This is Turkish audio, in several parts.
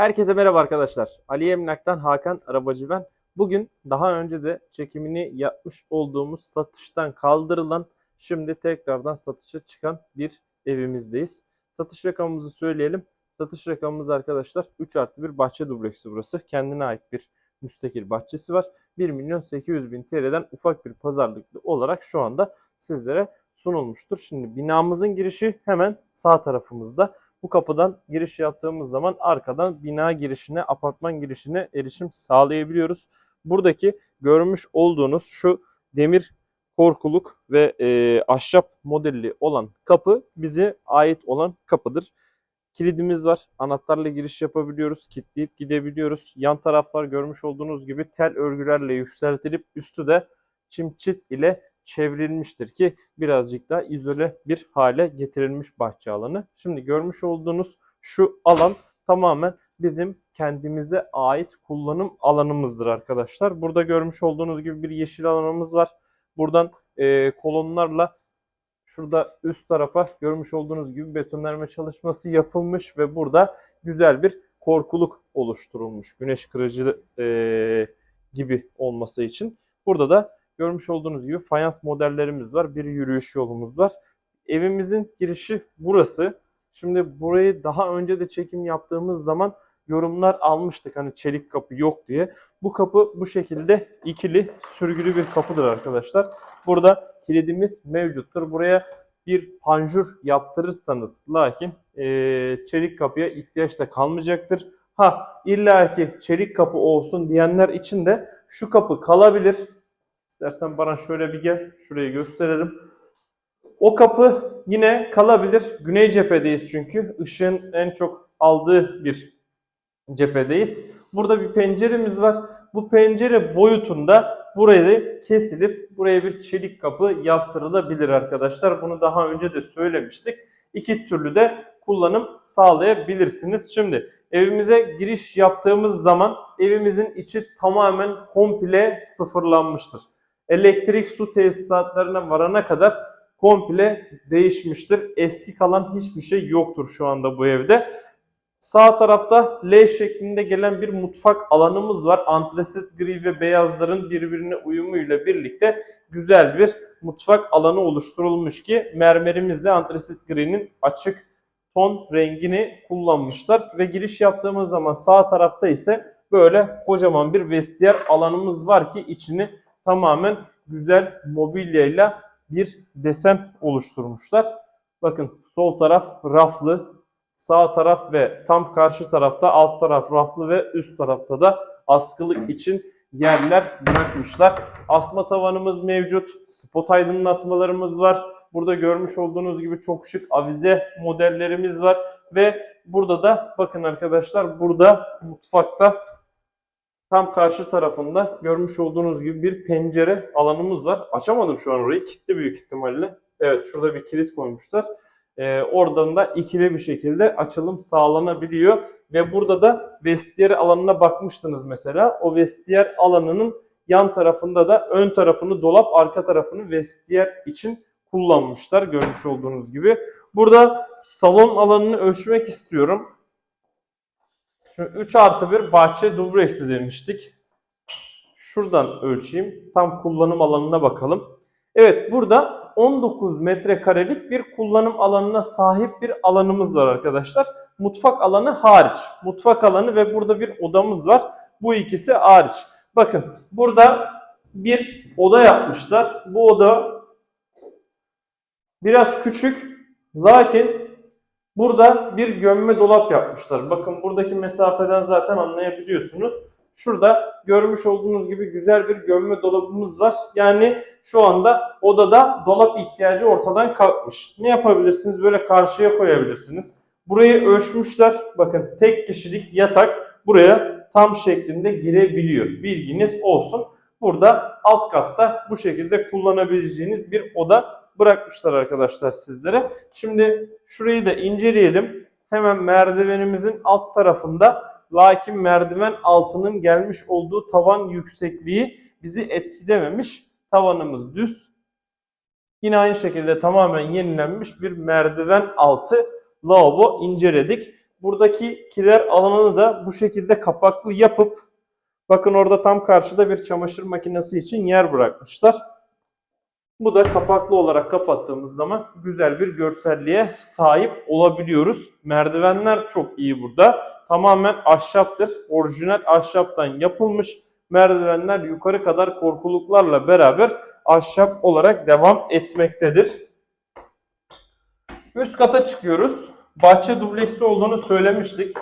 Herkese merhaba arkadaşlar. Ali Emlak'tan Hakan Arabacı ben. Bugün daha önce de çekimini yapmış olduğumuz satıştan kaldırılan, şimdi tekrardan satışa çıkan bir evimizdeyiz. Satış rakamımızı söyleyelim. Satış rakamımız arkadaşlar 3 artı 1 bahçe dubleksi burası. Kendine ait bir müstakil bahçesi var. 1 milyon 800 bin TL'den ufak bir pazarlıklı olarak şu anda sizlere sunulmuştur. Şimdi binamızın girişi hemen sağ tarafımızda. Bu kapıdan giriş yaptığımız zaman arkadan bina girişine, apartman girişine erişim sağlayabiliyoruz. Buradaki görmüş olduğunuz şu demir korkuluk ve e, ahşap modelli olan kapı bize ait olan kapıdır. Kilidimiz var. Anahtarla giriş yapabiliyoruz. Kilitleyip gidebiliyoruz. Yan taraflar görmüş olduğunuz gibi tel örgülerle yükseltilip üstü de çim çit ile çevrilmiştir ki birazcık daha izole bir hale getirilmiş bahçe alanı. Şimdi görmüş olduğunuz şu alan tamamen bizim kendimize ait kullanım alanımızdır arkadaşlar. Burada görmüş olduğunuz gibi bir yeşil alanımız var. Buradan e, kolonlarla şurada üst tarafa görmüş olduğunuz gibi betonarme çalışması yapılmış ve burada güzel bir korkuluk oluşturulmuş. Güneş kırıcı e, gibi olması için. Burada da görmüş olduğunuz gibi fayans modellerimiz var. Bir yürüyüş yolumuz var. Evimizin girişi burası. Şimdi burayı daha önce de çekim yaptığımız zaman yorumlar almıştık hani çelik kapı yok diye. Bu kapı bu şekilde ikili sürgülü bir kapıdır arkadaşlar. Burada kilidimiz mevcuttur. Buraya bir panjur yaptırırsanız lakin eee, çelik kapıya ihtiyaç da kalmayacaktır. Ha illa ki çelik kapı olsun diyenler için de şu kapı kalabilir. İstersen bana şöyle bir gel. Şurayı gösterelim. O kapı yine kalabilir. Güney cephedeyiz çünkü. Işığın en çok aldığı bir cephedeyiz. Burada bir penceremiz var. Bu pencere boyutunda burayı kesilip buraya bir çelik kapı yaptırılabilir arkadaşlar. Bunu daha önce de söylemiştik. İki türlü de kullanım sağlayabilirsiniz. Şimdi evimize giriş yaptığımız zaman evimizin içi tamamen komple sıfırlanmıştır. Elektrik su tesisatlarına varana kadar komple değişmiştir. Eski kalan hiçbir şey yoktur şu anda bu evde. Sağ tarafta L şeklinde gelen bir mutfak alanımız var. Antresit gri ve beyazların birbirine uyumuyla birlikte güzel bir mutfak alanı oluşturulmuş ki mermerimizle antresit gri'nin açık ton rengini kullanmışlar. Ve giriş yaptığımız zaman sağ tarafta ise böyle kocaman bir vestiyer alanımız var ki içini tamamen güzel mobilyayla bir desen oluşturmuşlar. Bakın sol taraf raflı, sağ taraf ve tam karşı tarafta alt taraf raflı ve üst tarafta da askılık için yerler bırakmışlar. Asma tavanımız mevcut. Spot aydınlatmalarımız var. Burada görmüş olduğunuz gibi çok şık avize modellerimiz var. Ve burada da bakın arkadaşlar burada mutfakta tam karşı tarafında görmüş olduğunuz gibi bir pencere alanımız var. Açamadım şu an orayı. Kilitli büyük ihtimalle. Evet şurada bir kilit koymuşlar. Ee, oradan da ikili bir şekilde açılım sağlanabiliyor. Ve burada da vestiyer alanına bakmıştınız mesela. O vestiyer alanının yan tarafında da ön tarafını dolap, arka tarafını vestiyer için kullanmışlar görmüş olduğunuz gibi. Burada salon alanını ölçmek istiyorum. Şimdi 3 artı 1 bahçe dubleksi demiştik. Şuradan ölçeyim. Tam kullanım alanına bakalım. Evet burada 19 metrekarelik bir kullanım alanına sahip bir alanımız var arkadaşlar. Mutfak alanı hariç. Mutfak alanı ve burada bir odamız var. Bu ikisi hariç. Bakın burada bir oda yapmışlar. Bu oda biraz küçük. Lakin burada bir gömme dolap yapmışlar. Bakın buradaki mesafeden zaten anlayabiliyorsunuz. Şurada görmüş olduğunuz gibi güzel bir gömme dolabımız var. Yani şu anda odada dolap ihtiyacı ortadan kalkmış. Ne yapabilirsiniz? Böyle karşıya koyabilirsiniz. Burayı ölçmüşler. Bakın tek kişilik yatak buraya tam şeklinde girebiliyor. Bilginiz olsun. Burada alt katta bu şekilde kullanabileceğiniz bir oda bırakmışlar arkadaşlar sizlere. Şimdi şurayı da inceleyelim. Hemen merdivenimizin alt tarafında lakin merdiven altının gelmiş olduğu tavan yüksekliği bizi etkilememiş. Tavanımız düz. Yine aynı şekilde tamamen yenilenmiş bir merdiven altı lavabo inceledik. buradaki kiler alanını da bu şekilde kapaklı yapıp bakın orada tam karşıda bir çamaşır makinesi için yer bırakmışlar. Bu da kapaklı olarak kapattığımız zaman güzel bir görselliğe sahip olabiliyoruz. Merdivenler çok iyi burada. Tamamen ahşaptır. Orijinal ahşaptan yapılmış merdivenler yukarı kadar korkuluklarla beraber ahşap olarak devam etmektedir. Üst kata çıkıyoruz. Bahçe dubleksi olduğunu söylemiştik.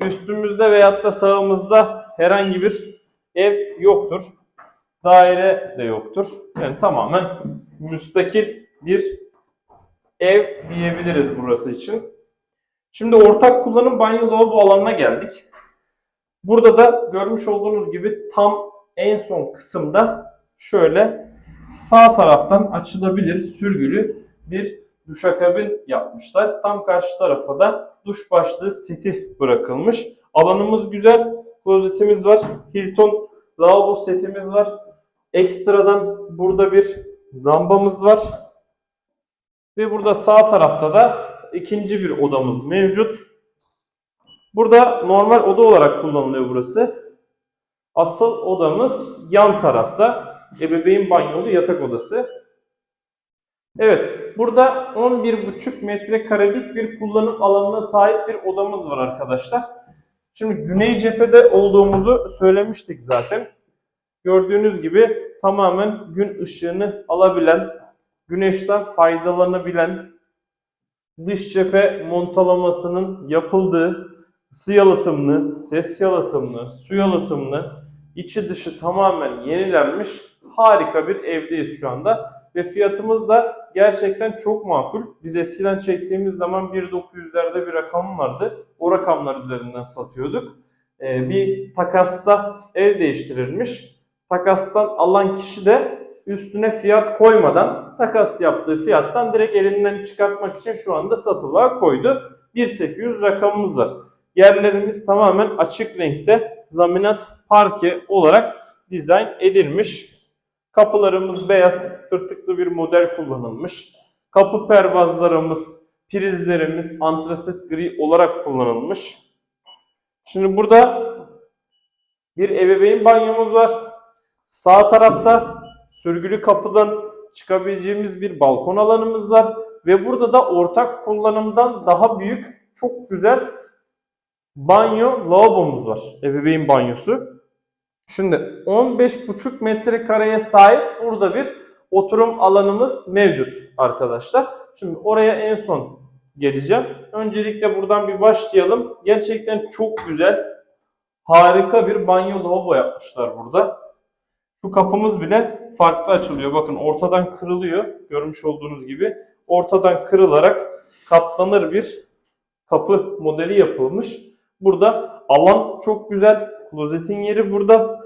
Üstümüzde veyahut da sağımızda herhangi bir ev yoktur. Daire de yoktur. Yani tamamen müstakil bir ev diyebiliriz burası için. Şimdi ortak kullanım banyo lavabo alanına geldik. Burada da görmüş olduğunuz gibi tam en son kısımda şöyle sağ taraftan açılabilir sürgülü bir duşakabin yapmışlar. Tam karşı tarafa da duş başlığı seti bırakılmış. Alanımız güzel. Klozetimiz var. Hilton lavabo setimiz var. Ekstradan burada bir lambamız var. Ve burada sağ tarafta da ikinci bir odamız mevcut. Burada normal oda olarak kullanılıyor burası. Asıl odamız yan tarafta. Ebeveyn banyolu yatak odası. Evet, burada 11,5 metrekarelik bir kullanım alanına sahip bir odamız var arkadaşlar. Şimdi güney cephede olduğumuzu söylemiştik zaten. Gördüğünüz gibi tamamen gün ışığını alabilen, güneşten faydalanabilen, dış cephe montalamasının yapıldığı, ısı yalıtımlı, ses yalıtımlı, su yalıtımlı, içi dışı tamamen yenilenmiş harika bir evdeyiz şu anda. Ve fiyatımız da gerçekten çok makul. Biz eskiden çektiğimiz zaman 1.900'lerde bir rakam vardı. O rakamlar üzerinden satıyorduk. Ee, bir takasta ev değiştirilmiş. Takastan alan kişi de üstüne fiyat koymadan takas yaptığı fiyattan direkt elinden çıkartmak için şu anda satılığa koydu. 1.800 rakamımız var. Yerlerimiz tamamen açık renkte laminat parke olarak dizayn edilmiş. Kapılarımız beyaz tırtıklı bir model kullanılmış. Kapı pervazlarımız, prizlerimiz antrasit gri olarak kullanılmış. Şimdi burada bir ebeveyn banyomuz var. Sağ tarafta sürgülü kapıdan çıkabileceğimiz bir balkon alanımız var. Ve burada da ortak kullanımdan daha büyük, çok güzel banyo lavabomuz var. Ebeveyn banyosu. Şimdi 15,5 metrekareye sahip burada bir oturum alanımız mevcut arkadaşlar. Şimdi oraya en son geleceğim. Öncelikle buradan bir başlayalım. Gerçekten çok güzel, harika bir banyo lavabo yapmışlar burada. Şu kapımız bile farklı açılıyor. Bakın ortadan kırılıyor. Görmüş olduğunuz gibi. Ortadan kırılarak katlanır bir kapı modeli yapılmış. Burada alan çok güzel. Klozetin yeri burada.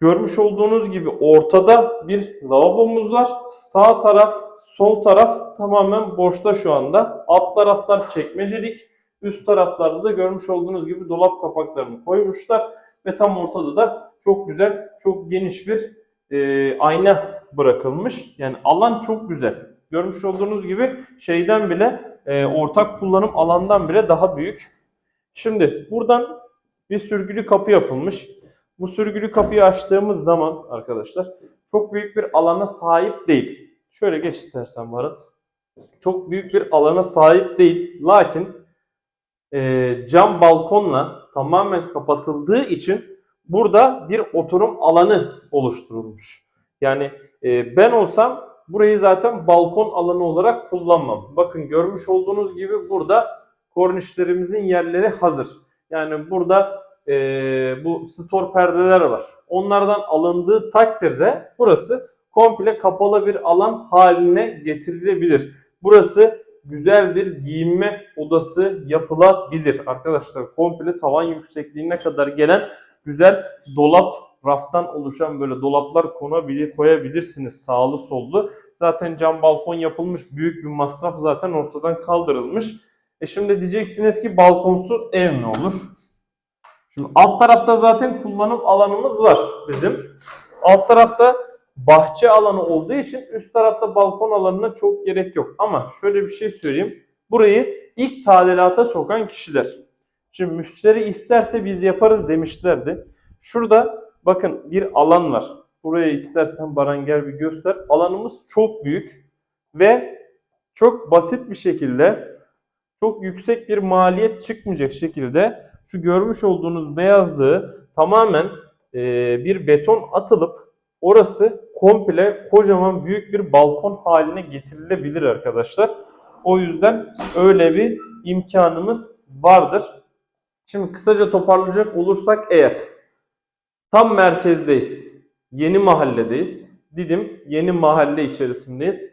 Görmüş olduğunuz gibi ortada bir lavabomuz var. Sağ taraf, sol taraf tamamen boşta şu anda. Alt taraflar çekmecelik. Üst taraflarda da görmüş olduğunuz gibi dolap kapaklarını koymuşlar. Ve tam ortada da çok güzel, çok geniş bir e, ayna bırakılmış. Yani alan çok güzel. Görmüş olduğunuz gibi şeyden bile e, ortak kullanım alandan bile daha büyük. Şimdi buradan bir sürgülü kapı yapılmış. Bu sürgülü kapıyı açtığımız zaman arkadaşlar çok büyük bir alana sahip değil. Şöyle geç istersen Varın. Çok büyük bir alana sahip değil. Lakin e, cam balkonla tamamen kapatıldığı için burada bir oturum alanı oluşturulmuş. Yani e, ben olsam burayı zaten balkon alanı olarak kullanmam. Bakın görmüş olduğunuz gibi burada kornişlerimizin yerleri hazır. Yani burada e, bu stor perdeler var. Onlardan alındığı takdirde burası komple kapalı bir alan haline getirilebilir. Burası güzel bir giyinme odası yapılabilir. Arkadaşlar komple tavan yüksekliğine kadar gelen güzel dolap raftan oluşan böyle dolaplar konabilir, koyabilirsiniz sağlı sollu. Zaten cam balkon yapılmış büyük bir masraf zaten ortadan kaldırılmış. E şimdi diyeceksiniz ki balkonsuz ev ne olur? Şimdi alt tarafta zaten kullanım alanımız var bizim. Alt tarafta bahçe alanı olduğu için üst tarafta balkon alanına çok gerek yok. Ama şöyle bir şey söyleyeyim. Burayı ilk tadilata sokan kişiler. Şimdi müşteri isterse biz yaparız demişlerdi. Şurada bakın bir alan var. Buraya istersen Baran gel bir göster. Alanımız çok büyük ve çok basit bir şekilde çok yüksek bir maliyet çıkmayacak şekilde şu görmüş olduğunuz beyazlığı tamamen e, bir beton atılıp orası komple kocaman büyük bir balkon haline getirilebilir arkadaşlar. O yüzden öyle bir imkanımız vardır. Şimdi kısaca toparlayacak olursak eğer tam merkezdeyiz. Yeni mahalledeyiz. Didim yeni mahalle içerisindeyiz.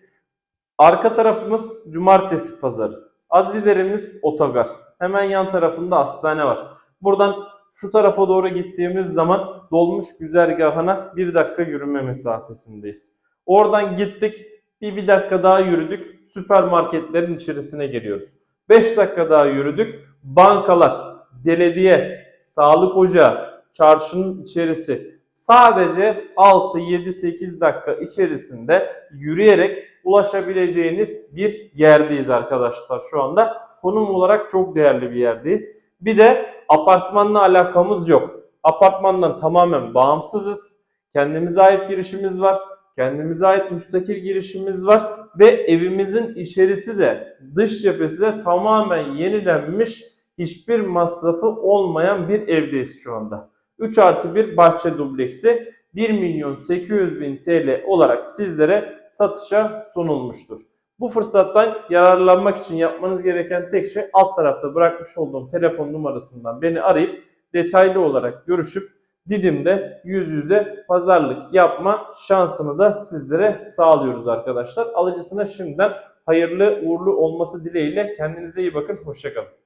Arka tarafımız cumartesi pazarı. Az ilerimiz otogar. Hemen yan tarafında hastane var. Buradan şu tarafa doğru gittiğimiz zaman dolmuş güzergahına bir dakika yürüme mesafesindeyiz. Oradan gittik bir, bir dakika daha yürüdük süpermarketlerin içerisine geliyoruz. 5 dakika daha yürüdük bankalar, belediye, sağlık ocağı, çarşının içerisi sadece 6, 7, 8 dakika içerisinde yürüyerek ulaşabileceğiniz bir yerdeyiz arkadaşlar şu anda. Konum olarak çok değerli bir yerdeyiz. Bir de apartmanla alakamız yok. Apartmandan tamamen bağımsızız. Kendimize ait girişimiz var. Kendimize ait müstakil girişimiz var. Ve evimizin içerisi de dış cephesi de tamamen yenilenmiş hiçbir masrafı olmayan bir evdeyiz şu anda. 3 artı 1 bahçe dubleksi 1 milyon 800 bin TL olarak sizlere satışa sunulmuştur. Bu fırsattan yararlanmak için yapmanız gereken tek şey alt tarafta bırakmış olduğum telefon numarasından beni arayıp detaylı olarak görüşüp Didim'de yüz yüze pazarlık yapma şansını da sizlere sağlıyoruz arkadaşlar. Alıcısına şimdiden hayırlı uğurlu olması dileğiyle kendinize iyi bakın. Hoşçakalın.